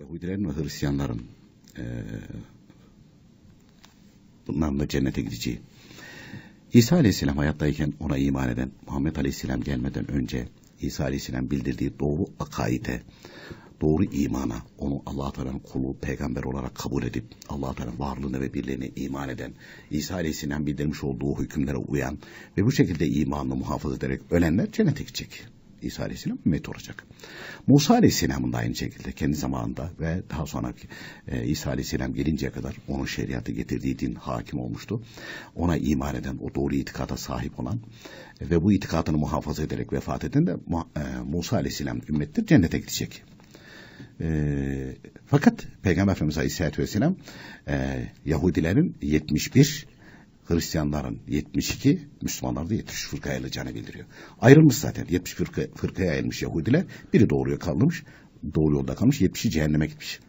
Yahudilerin ve Hristiyanların e, bunların da cennete gideceği. İsa Aleyhisselam hayattayken ona iman eden Muhammed Aleyhisselam gelmeden önce İsa Aleyhisselam bildirdiği doğru akaide, doğru imana, onu Allah Teala'nın kulu, peygamber olarak kabul edip Allah Teala'nın varlığına ve birliğine iman eden, İsa Aleyhisselam bildirmiş olduğu hükümlere uyan ve bu şekilde imanını muhafaza ederek ölenler cennete gidecek. İsa Aleyhisselam ümmet olacak. Musa Aleyhisselam'ın da aynı şekilde kendi zamanında ve daha sonra e, İsa Aleyhisselam gelinceye kadar onun şeriatı getirdiği din hakim olmuştu. Ona iman eden, o doğru itikada sahip olan ve bu itikadını muhafaza ederek vefat eden de e, Musa Aleyhisselam ümmettir, cennete gidecek. E, fakat Peygamber Efendimiz Aleyhisselatü Vesselam e, Yahudilerin 71 Hristiyanların 72, Müslümanlar da 70 fırkaya ayrılacağını bildiriyor. Ayrılmış zaten. 70 fırka, fırkaya ayrılmış Yahudiler. Biri doğruya kalmış, doğru yolda kalmış, 70'i cehenneme gitmiş.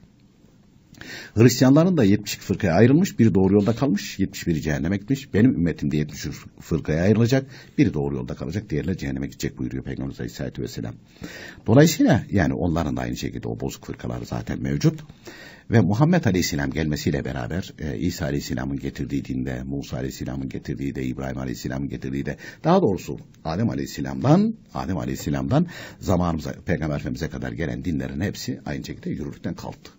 Hristiyanların da 72 fırkaya ayrılmış, biri doğru yolda kalmış, 71'i cehenneme gitmiş. Benim ümmetim de 70 fırkaya ayrılacak, biri doğru yolda kalacak, diğerleri cehenneme gidecek buyuruyor Peygamber Aleyhisselatü Vesselam. Dolayısıyla yani onların da aynı şekilde o bozuk fırkalar zaten mevcut. Ve Muhammed Aleyhisselam gelmesiyle beraber e, İsa Aleyhisselam'ın getirdiği dinde, Musa Aleyhisselam'ın getirdiği de, İbrahim Aleyhisselam'ın getirdiği de, daha doğrusu Adem Aleyhisselam'dan, Adem Aleyhisselam'dan zamanımıza, Peygamber Efendimiz'e kadar gelen dinlerin hepsi aynı şekilde yürürlükten kalktı.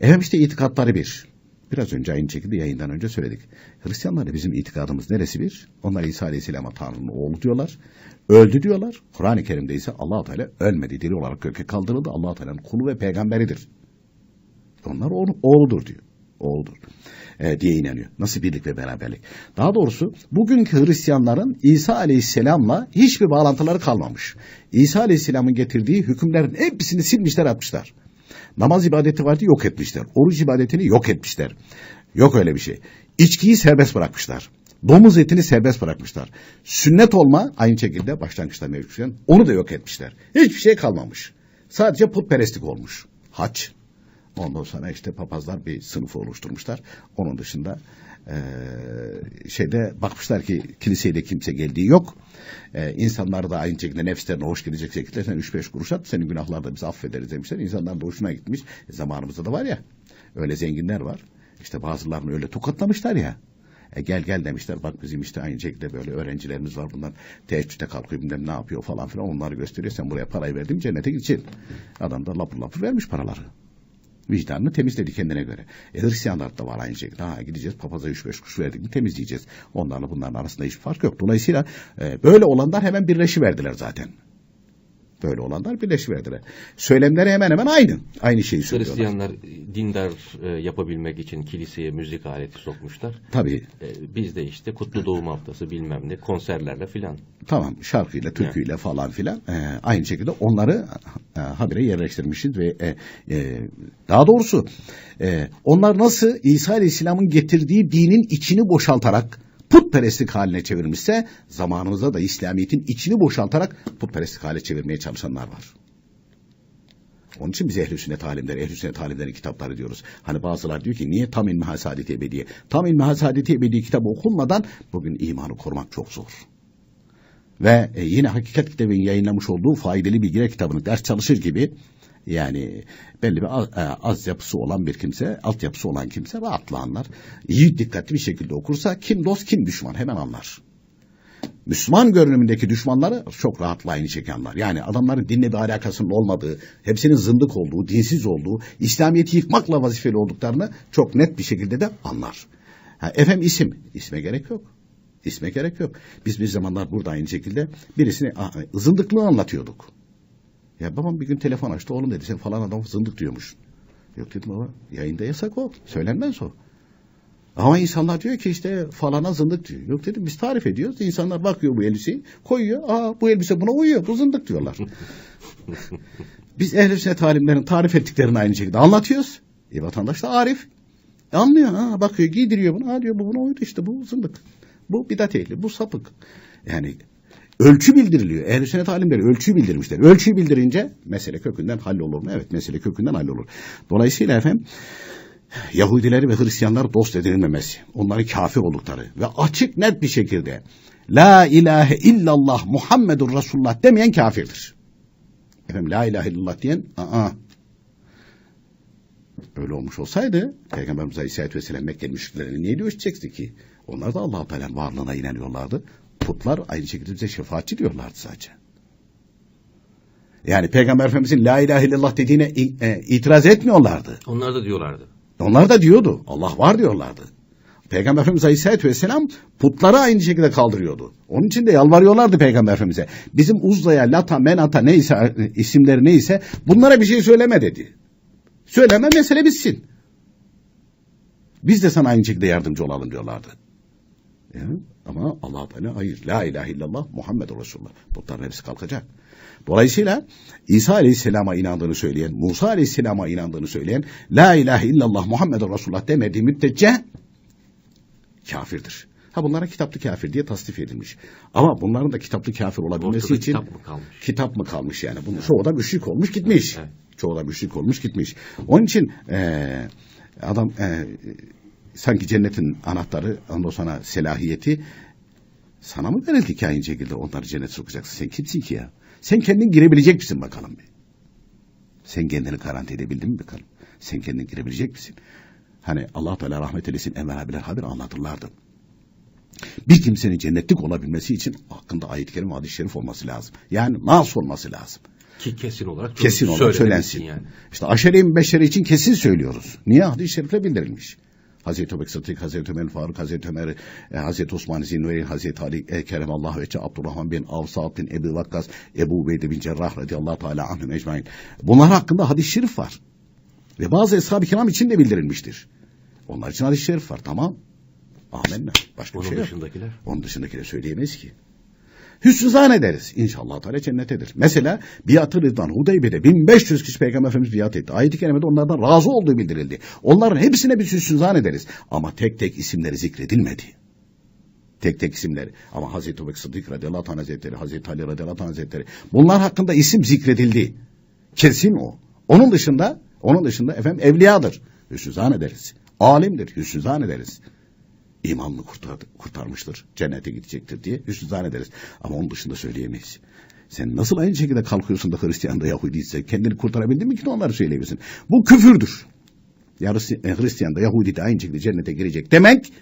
Efendim işte itikatları bir. Biraz önce aynı şekilde yayından önce söyledik. Hristiyanlarda bizim itikadımız neresi bir? Onlar İsa Aleyhisselam'a Tanrı'nın oğlu diyorlar. Öldü diyorlar. Kur'an-ı Kerim'de ise allah Teala ölmedi. Diri olarak köke kaldırıldı. allah Teala'nın kulu ve peygamberidir. Onlar onun oğludur diyor. Oğludur e, diye inanıyor. Nasıl birlik ve beraberlik. Daha doğrusu bugünkü Hristiyanların İsa Aleyhisselam'la hiçbir bağlantıları kalmamış. İsa Aleyhisselam'ın getirdiği hükümlerin hepsini silmişler atmışlar. Namaz ibadeti vardı yok etmişler. Oruç ibadetini yok etmişler. Yok öyle bir şey. İçkiyi serbest bırakmışlar. Domuz etini serbest bırakmışlar. Sünnet olma aynı şekilde başlangıçta mevcut. Onu da yok etmişler. Hiçbir şey kalmamış. Sadece putperestlik olmuş. Haç, Ondan sonra işte papazlar bir sınıf oluşturmuşlar. Onun dışında e, şeyde bakmışlar ki kiliseye de kimse geldiği yok. E, insanlar da aynı şekilde nefislerine hoş gelecek şekilde sen 3-5 kuruş at senin günahlar da biz affederiz demişler. İnsanlar da hoşuna gitmiş. E, zamanımızda da var ya öyle zenginler var. İşte bazılarını öyle tokatlamışlar ya. E gel gel demişler bak bizim işte aynı şekilde böyle öğrencilerimiz var bunlar teheccüde kalkıyor bilmem ne yapıyor falan filan onları gösteriyor sen buraya parayı verdin cennete gideceksin. Adam da lapır lapır vermiş paraları. Vicdanını temizledi kendine göre. E, Hristiyanlar da var aynı şekilde. Ha, gideceğiz papaza 3-5 kuş verdik mi temizleyeceğiz. Onlarla bunların arasında hiçbir fark yok. Dolayısıyla e, böyle olanlar hemen birleşiverdiler zaten. Böyle olanlar birleşiverdiler. Söylemleri hemen hemen aynı. Aynı şeyi söylüyorlar. Hristiyanlar dindar e, yapabilmek için kiliseye müzik aleti sokmuşlar. Tabii. E, biz de işte kutlu doğum haftası bilmem ne konserlerle filan. Tamam şarkıyla, türküyle evet. falan filan e, aynı şekilde onları e, habire yerleştirmişiz ve e, e, daha doğrusu e, onlar nasıl İsa Aleyhisselam'ın getirdiği dinin içini boşaltarak putperestlik haline çevirmişse zamanımızda da İslamiyet'in içini boşaltarak putperestlik hale çevirmeye çalışanlar var. Onun için biz ehl-i sünnet alimleri, ehl-i sünnet alimlerin kitapları diyoruz. Hani bazılar diyor ki niye tam ilmi hasadeti ebediye? Tam ilmi hasadeti ebediye kitabı okunmadan bugün imanı korumak çok zor. Ve e, yine Hakikat kitabının yayınlamış olduğu faydalı bilgiler kitabını ders çalışır gibi yani belli bir az, e, az yapısı olan bir kimse, altyapısı olan kimse rahatla anlar. İyi dikkatli bir şekilde okursa kim dost kim düşman hemen anlar. Müslüman görünümündeki düşmanları çok rahatla aynı şekilde anlar. Yani adamların dinle bir alakasının olmadığı, hepsinin zındık olduğu, dinsiz olduğu, İslamiyet'i yıkmakla vazifeli olduklarını çok net bir şekilde de anlar. Ha, efendim isim, isme gerek yok. İsme gerek yok. Biz bir zamanlar burada aynı şekilde birisine zındıklığı anlatıyorduk. Ya babam bir gün telefon açtı. Oğlum dedi sen falan adam zındık diyormuş. Yok dedim ama yayında yasak o. Söylenmez o. Ama insanlar diyor ki işte falana zındık diyor. Yok dedim biz tarif ediyoruz. İnsanlar bakıyor bu elbiseyi koyuyor. Aa bu elbise buna uyuyor. Bu zındık diyorlar. biz ehl-i sünnet alimlerin tarif ettiklerini aynı şekilde anlatıyoruz. E vatandaş da arif. E anlıyor. Ha, bakıyor giydiriyor bunu. Ha diyor bu buna uydu işte bu zındık. Bu bidat ehli. Bu sapık. Yani ölçü bildiriliyor. Ehl-i sünnet alimleri ölçüyü bildirmişler. Ölçüyü bildirince mesele kökünden hallolur mu? Evet mesele kökünden hallolur. Dolayısıyla efendim Yahudileri ve Hristiyanlar dost edilmemesi, onları kafir oldukları ve açık net bir şekilde La ilahe illallah Muhammedur Resulullah demeyen kafirdir. Efendim la ilahe illallah diyen aa, Öyle olmuş olsaydı Peygamberimiz Aleyhisselatü Vesselam Mekkeli müşriklerini niye dövüşecekti ki? Onlar da Allah-u Teala'nın varlığına inanıyorlardı. Putlar aynı şekilde bize şefaatçi diyorlardı sadece. Yani Peygamber Efendimizin la ilahe illallah dediğine e, itiraz etmiyorlardı. Onlar da diyorlardı. Onlar da diyordu. Allah var diyorlardı. Peygamber Efendimiz Aleyhisselatü Vesselam putları aynı şekilde kaldırıyordu. Onun için de yalvarıyorlardı Peygamber Efendimiz'e. Bizim Uzza'ya, Lata, Menata neyse isimleri neyse bunlara bir şey söyleme dedi. Söyleme mesele bitsin. Biz de sana aynı şekilde yardımcı olalım diyorlardı. Ya, ama Allah Teala hayır. La ilahe illallah Muhammed Resulullah. Putların hepsi kalkacak. Dolayısıyla İsa Aleyhisselam'a inandığını söyleyen, Musa Aleyhisselam'a inandığını söyleyen, La ilahe illallah Muhammed Resulullah demediği müddetçe kafirdir. Ha bunlara kitaplı kafir diye tasdif edilmiş. Ama bunların da kitaplı kafir olabilmesi Ortada için kitap mı kalmış? kitap mı kalmış yani? Bunun çoğu da müşrik olmuş gitmiş. Evet. Çoğu da müşrik olmuş gitmiş. Onun için eee, adam eee, sanki cennetin anahtarı ondan sonra selahiyeti sana mı verildi ki aynı şekilde onları cennet sokacaksın? Sen kimsin ki ya? Sen kendin girebilecek misin bakalım bir? Sen kendini garanti edebildin mi bakalım? Sen kendin girebilecek misin? Hani Allah Teala rahmet eylesin Enver abiler haber anlatırlardı. Bir kimsenin cennetlik olabilmesi için hakkında ayet-i kerim hadis-i şerif olması lazım. Yani nas olması lazım. Ki kesin olarak Kesin olarak söylensin. Yani. İşte aşere-i için kesin söylüyoruz. Niye? Hadis-i şerifle bildirilmiş. Hazreti Ömer Sıddık, Hazreti Ömer Faruk, Hazreti Ömer, e, Hazreti Osman Zinnureyn, Hazreti Ali, e, Kerem Allah ve Abdurrahman bin Avf, Sa'd bin Ebu Vakkas, Ebu Ubeyde bin Cerrah radıyallahu teala anhüm ecmain. Bunlar hakkında hadis-i şerif var. Ve bazı eshab-ı kiram için de bildirilmiştir. Onlar için hadis-i şerif var. Tamam. Amenna. Başka bir Onun şey yok. dışındakiler. Onun dışındakiler söyleyemeyiz ki. Hüsnü zan ederiz. İnşallah Teala cennetedir. Mesela biat-ı Hudeybe'de 1500 kişi Peygamber Efendimiz biat etti. Ayet-i kerimede onlardan razı olduğu bildirildi. Onların hepsine biz hüsnü zan ederiz. Ama tek tek isimleri zikredilmedi. Tek tek isimleri. Ama Hazreti Bekir Sıddık radıyallahu anh hazretleri, Hazreti Ali radıyallahu anh hazretleri. Bunlar hakkında isim zikredildi. Kesin o. Onun dışında, onun dışında efendim evliyadır. Hüsnü ederiz. Alimdir. Hüsnü ederiz imanını kurtardı, kurtarmıştır, cennete gidecektir diye hüsnü ederiz. Ama onun dışında söyleyemeyiz. Sen nasıl aynı şekilde kalkıyorsun da Hristiyan da Yahudi ise kendini kurtarabildin mi ki de onları söyleyebilirsin. Bu küfürdür. Ya e, Hristiyan da Yahudi de aynı şekilde cennete girecek demek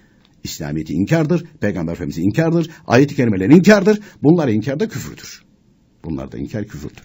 İslamiyet'i inkardır, Peygamber Efendimiz'i inkardır, ayet-i kerimeleri inkardır. Bunlar inkar da küfürdür. Bunlar da inkar küfürdür.